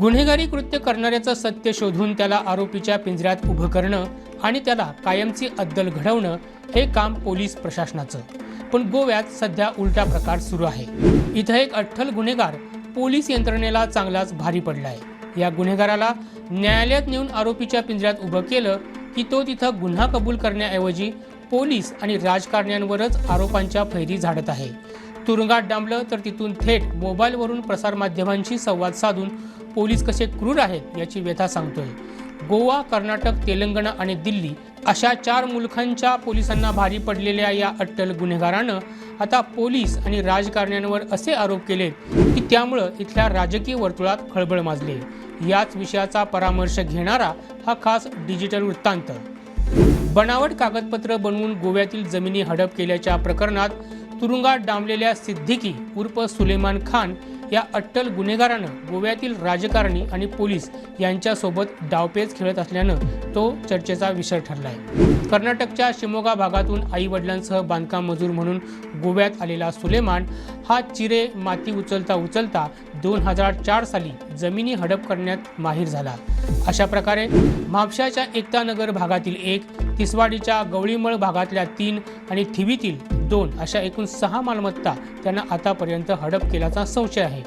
गुन्हेगारी कृत्य करणाऱ्याचं सत्य शोधून त्याला आरोपीच्या पिंजऱ्यात उभं करणं आणि त्याला कायमची अद्दल घडवणं हे काम पोलीस प्रशासनाचं. पण गोव्यात सध्या उलटा प्रकार सुरू आहे. इथं एक अठ्ठल गुन्हेगार पोलीस यंत्रणेला चांगलाच भारी पडलाय. या गुन्हेगाराला न्यायालयात नेऊन आरोपीच्या पिंजऱ्यात उभं केलं की तो तिथं गुन्हा कबूल करण्याऐवजी पोलीस आणि राजकारण्यांवरच आरोपांच्या फैरी झाडत आहे. तुरुंगात डांबलं तर तिथून थेट मोबाईलवरून प्रसारमाध्यमांशी संवाद साधून पोलीस कसे क्रूर आहेत याची व्यथा सांगतोय. गोवा कर्नाटक तेलंगणा आणि दिल्ली अशा चार मुलखांच्या पोलिसांना भारी पडलेल्या या अट्टल गुन्हेगारानं आता पोलीस आणि राजकारण्यांवर असे आरोप केले की त्यामुळं इथल्या राजकीय वर्तुळात खळबळ माजली. याच विषयाचा परामर्श घेणारा हा खास डिजिटल वृत्तांत. बनावट कागदपत्र बनवून गोव्यातील जमिनी हडप केल्याच्या प्रकरणात तुरुंगात डांबलेल्या सिद्दीकी उर्फ सुलेमान खान या अट्टल गुन्हेगारानं गोव्यातील राजकारणी आणि पोलीस यांच्यासोबत डावपेच खेळत असल्यानं तो चर्चेचा विषय ठरलाय. कर्नाटकच्या शिमोगा भागातून आई वडिलांसह बांधकाम मजूर म्हणून गोव्यात आलेला सुलेमान हा चिरे माती उचलता उचलता दोन हजार चार साली जमिनी हडप करण्यात माहीर झाला. अशा प्रकारे म्हापशाच्या एकतानगर भागातील एक तिसवाडीच्या गवळीमळ भागातल्या तीन आणि थिवीतील दोन अशा एकूण सहा मालमत्ता त्यांना आतापर्यंत हडप केल्याचा संशय आहे.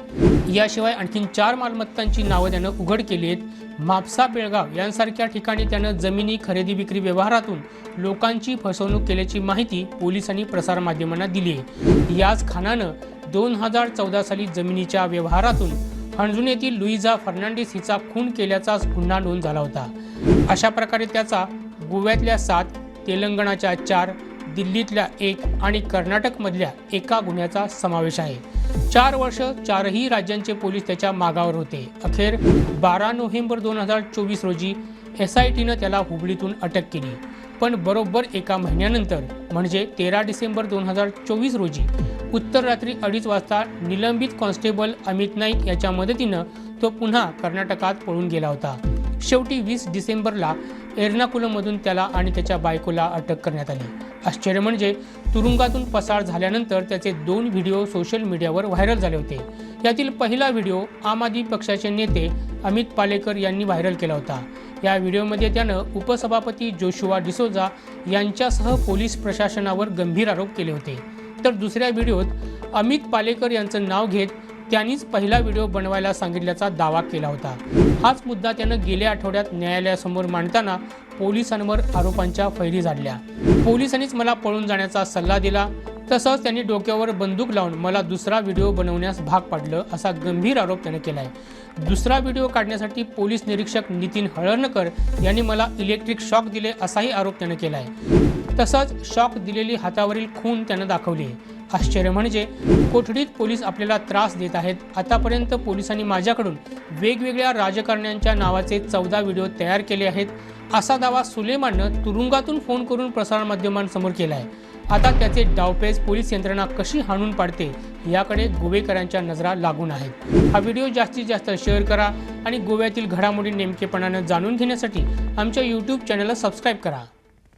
याशिवाय आणखी चार मालमत्तांची नावं त्यानं उघड केली आहेत म्हापसा बेळगाव यांसारख्या ठिकाणी त्यानं जमिनी खरेदी विक्री व्यवहारातून लोकांची फसवणूक केल्याची माहिती पोलिसांनी प्रसारमाध्यमांना दिली आहे याच खानानं दोन हजार चौदा साली जमिनीच्या व्यवहारातून अंजुन येथील लुईजा फर्नांडिस हिचा खून केल्याचाच गुन्हा नोंद झाला होता. अशा प्रकारे त्याचा गोव्यातल्या सात तेलंगणाच्या चार दिल्लीतल्या एक आणि कर्नाटकमधल्या एका गुन्ह्याचा समावेश आहे. चार वर्ष चारही राज्यांचे पोलीस त्याच्या मागावर होते. अखेर बारा नोव्हेंबर दोन हजार चोवीस रोजी एस आय टीनं त्याला हुबळीतून अटक केली. पण बरोबर एका महिन्यानंतर म्हणजे तेरा डिसेंबर दोन हजार चोवीस रोजी उत्तर रात्री अडीच वाजता निलंबित कॉन्स्टेबल अमित नाईक याच्या मदतीनं तो पुन्हा कर्नाटकात पळून गेला होता. शेवटी वीस डिसेंबरला एर्नाकुलममधून त्याला आणि त्याच्या बायकोला अटक करण्यात आली. आश्चर्य म्हणजे तुरुंगातून पसार झाल्यानंतर त्याचे दोन व्हिडिओ सोशल मीडियावर व्हायरल झाले होते. यातील पहिला व्हिडिओ आम आदमी पक्षाचे नेते अमित पालेकर यांनी व्हायरल केला होता. या व्हिडिओमध्ये त्यानं उपसभापती जोशुआ डिसोजा यांच्यासह पोलीस प्रशासनावर गंभीर आरोप केले होते. तर दुसऱ्या व्हिडिओत अमित पालेकर यांचं नाव घेत त्यांनीच पहिला व्हिडिओ बनवायला सांगितल्याचा दावा केला होता. हाच मुद्दा त्यानं गेल्या आठवड्यात न्यायालयासमोर मांडताना पोलिसांवर आरोपांच्या फैरी झाडल्या. पोलिसांनीच मला पळून जाण्याचा सल्ला दिला. तसंच त्यांनी डोक्यावर बंदूक लावून मला दुसरा व्हिडिओ बनवण्यास भाग पाडलं असा गंभीर आरोप त्यानं आहे दुसरा व्हिडिओ काढण्यासाठी पोलीस निरीक्षक नितीन हळर्णकर यांनी मला इलेक्ट्रिक शॉक दिले असाही आरोप त्यानं आहे तसंच शॉक दिलेली हातावरील खून त्यानं दाखवली. आहे आश्चर्य म्हणजे कोठडीत पोलीस आपल्याला त्रास देत आहेत. आतापर्यंत पोलिसांनी माझ्याकडून वेगवेगळ्या राजकारण्यांच्या नावाचे चौदा व्हिडिओ तयार केले आहेत. असा दावा सुलेमाननं तुरुंगातून फोन करून प्रसारमाध्यमांसमोर केला आहे आता त्याचे डावपेच पोलीस यंत्रणा कशी हाणून पाडते याकडे गोवेकरांच्या नजरा लागून आहेत. हा व्हिडिओ जास्तीत जास्त शेअर करा आणि गोव्यातील घडामोडी नेमकेपणानं जाणून घेण्यासाठी आमच्या यूट्यूब चॅनलला सबस्क्राईब करा.